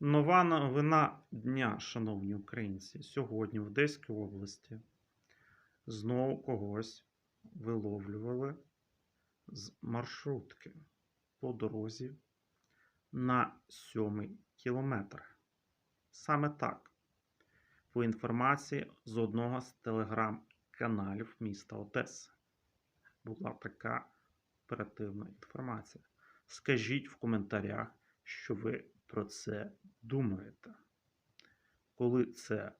Нова новина дня, шановні українці. Сьогодні в Одеській області знову когось виловлювали з маршрутки по дорозі на сьомий кілометр. Саме так. По інформації з одного з телеграм-каналів міста Одеси була така оперативна інформація. Скажіть в коментарях, що ви про це думаєте. Коли це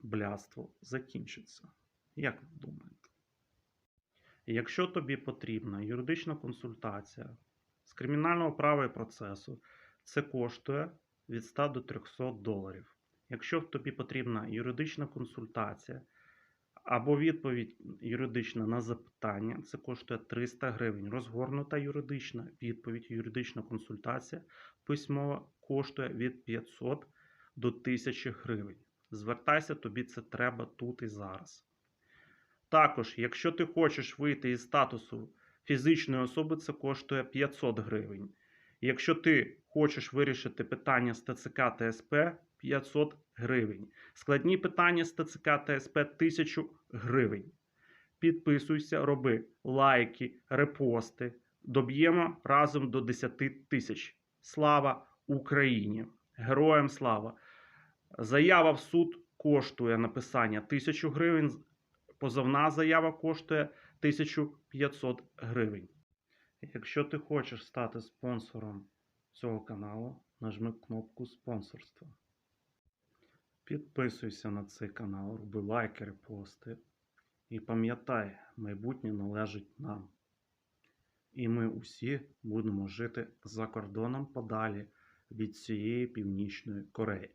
блядство закінчиться? Як ви думаєте? Якщо тобі потрібна юридична консультація з кримінального права і процесу, це коштує від 100 до 300 доларів. Якщо тобі потрібна юридична консультація або відповідь юридична на запитання, це коштує 300 гривень. Розгорнута юридична відповідь, юридична консультація письмова коштує від 500 до 1000 гривень. Звертайся, тобі це треба тут і зараз. Також, якщо ти хочеш вийти із статусу фізичної особи, це коштує 500 гривень. Якщо ти хочеш вирішити питання з ТЦК та СП 500 гривень. Складні питання з ТЦК та СП 1000 гривень. Підписуйся, роби лайки, репости. Доб'ємо разом до 10 тисяч. Слава Україні! Героям слава! Заява в суд коштує написання 1000 гривень. Позовна заява коштує 1500 гривень. Якщо ти хочеш стати спонсором цього каналу, нажми кнопку спонсорства. Підписуйся на цей канал, роби лайки, репости. І пам'ятай, майбутнє належить нам. І ми усі будемо жити за кордоном подалі від цієї Північної Кореї.